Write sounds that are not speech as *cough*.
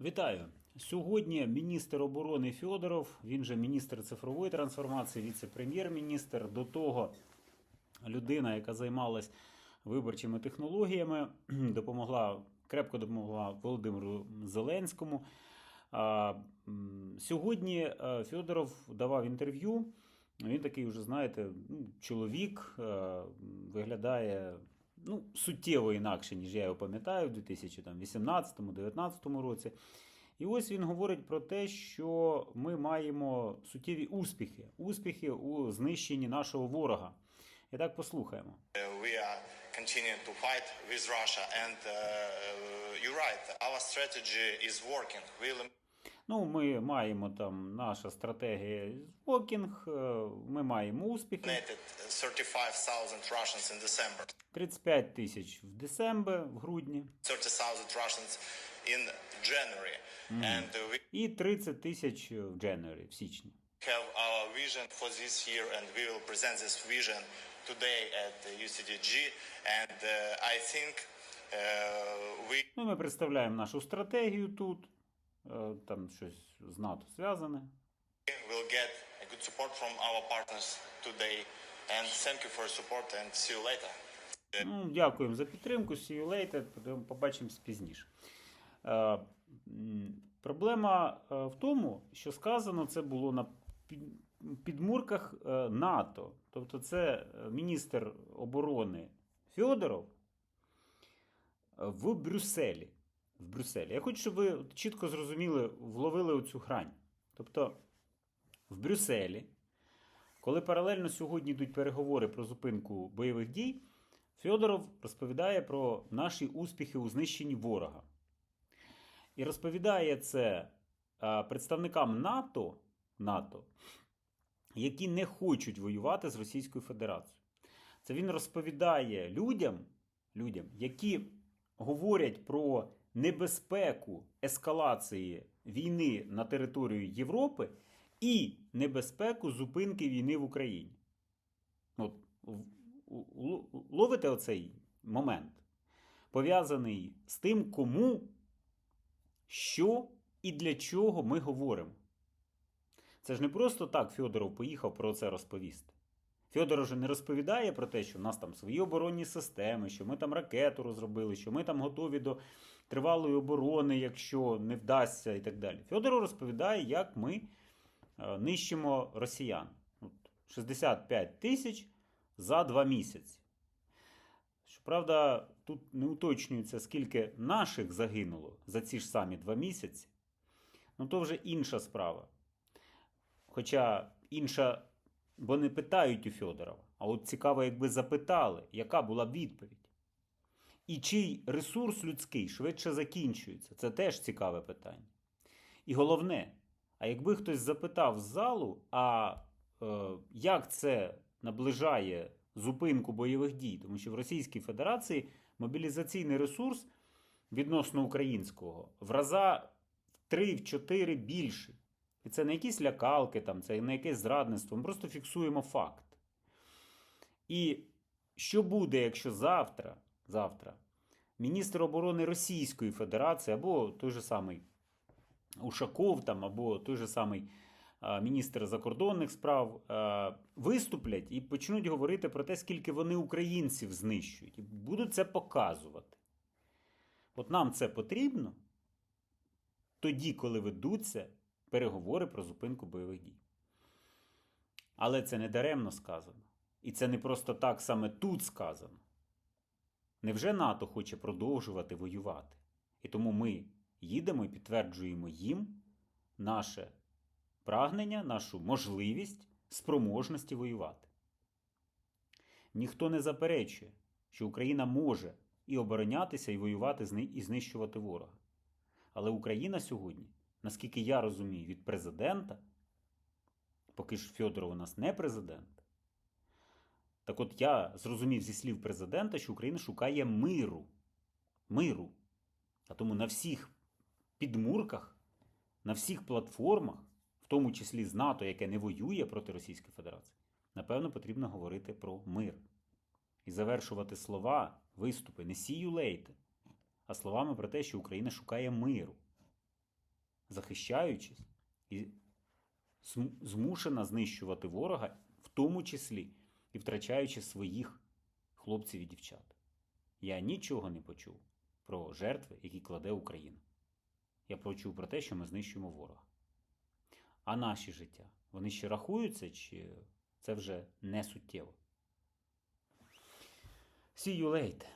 Вітаю! Сьогодні міністр оборони Федоров, він же міністр цифрової трансформації, віце-прем'єр-міністр. До того людина, яка займалась виборчими технологіями, *clears throat* допомогла крепко допомогла Володимиру Зеленському. Сьогодні е, Федоров давав інтерв'ю. Він такий, вже знаєте, ну, чоловік е, виглядає ну, суттєво інакше, ніж я його пам'ятаю в 2018-2019 році. І ось він говорить про те, що ми маємо суттєві успіхи, успіхи у знищенні нашого ворога. І так послухаємо. We are continuing to fight with Russia, and uh, you're right. Our strategy is working. We'll Ну, ми маємо там наша стратегія Вокінг, е, ми маємо успіхи. eliminated 35,000 Russians in December, 35 тисяч в десембр, в грудні, 30,000 Russians in January, and uh, we і 30 тисяч в Дженуарі, в січні. have our vision for this year, and we will present this vision today at UCDG. And uh, I think uh, we Ну, ми представляємо нашу стратегію тут, е, там щось з НАТО зв'язане. will get a good support from our partners today. And thank you for your support, and see you later. Ну, дякуємо за підтримку. See you later. Побачимось пізніше. Е, Проблема е, в тому, що сказано це було на підмурках е, НАТО. Тобто, це е, міністр оборони Федоров в Брюсселі. В Брюсселі. Я хочу, щоб ви чітко зрозуміли, вловили оцю грань. Тобто, в Брюсселі, коли паралельно сьогодні йдуть переговори про зупинку бойових дій, Федоров розповідає про наші успіхи у знищенні ворога. І розповідає це представникам НАТО, НАТО, які не хочуть воювати з Російською Федерацією. Це він розповідає людям, людям, які говорять про небезпеку ескалації війни на територію Європи і небезпеку зупинки війни в Україні. От, ловите оцей момент, пов'язаний з тим, кому, що і для чого ми говоримо. Це ж не просто так Федоров поїхав про це розповісти. Федоров же не розповідає про те, що в нас там свої оборонні системи, що ми там ракету розробили, що ми там готові до тривалої оборони, якщо не вдасться, і так далі. Федоров розповідає, як ми е, нищимо росіян. 65 тисяч за два місяці. Щоправда, тут не уточнюється, скільки наших загинуло за ці ж самі два місяці. Ну, то вже інша справа. Хоча інша, бо не питають у Федорова. А от цікаво, якби запитали, яка була б відповідь. І чий ресурс людський швидше закінчується. Це теж цікаве питання. І головне, а якби хтось запитав з залу, а е, як це наближає зупинку бойових дій, тому що в Російській Федерації мобілізаційний ресурс відносно українського в раза в 3-4 більший. І це не якісь лякалки, там, це не якесь зрадництво. Ми просто фіксуємо факт. І що буде, якщо завтра, завтра міністр оборони Російської Федерації або той же самий Ушаков, там, або той же самий міністр закордонних справ виступлять і почнуть говорити про те, скільки вони українців знищують, і будуть це показувати. От нам це потрібно тоді, коли ведуться переговори про зупинку бойових дій. Але це не даремно сказано. І це не просто так саме тут сказано. Невже НАТО хоче продовжувати воювати? І тому ми їдемо і підтверджуємо їм наше прагнення, нашу можливість, спроможності воювати. Ніхто не заперечує, що Україна може і оборонятися, і воювати і знищувати ворога. Але Україна сьогодні, наскільки я розумію, від президента, поки ж Федоров у нас не президент, так от я зрозумів зі слів президента, що Україна шукає миру. Миру. А тому на всіх підмурках, на всіх платформах, в тому числі з НАТО, яке не воює проти Російської Федерації, напевно, потрібно говорити про мир. І завершувати слова, виступи не сію лейте, а словами про те, що Україна шукає миру. Захищаючись, і змушена знищувати ворога, в тому числі і втрачаючи своїх хлопців і дівчат. Я нічого не почув про жертви, які кладе Україна. Я почув про те, що ми знищуємо ворога. А наші життя, вони ще рахуються, чи це вже не суттєво? See you late.